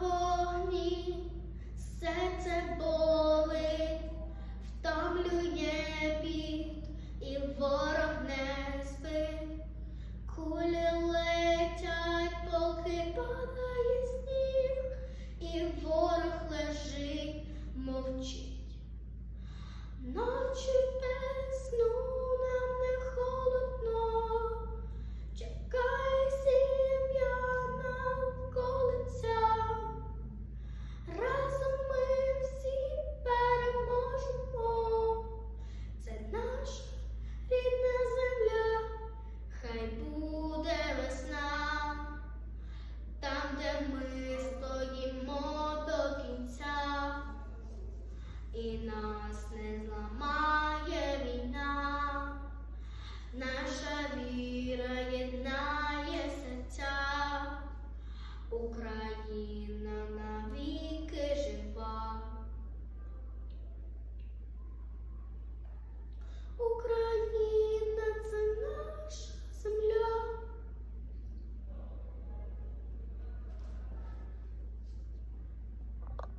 вогні, серце болить, втомлює піт, і ворог не спить. Кулі летять, поки сніг, і ворог лежить, мовчить. Де ми стоїмо до кінця, і нас не зламає війна, наша віра єднає серця, Україна.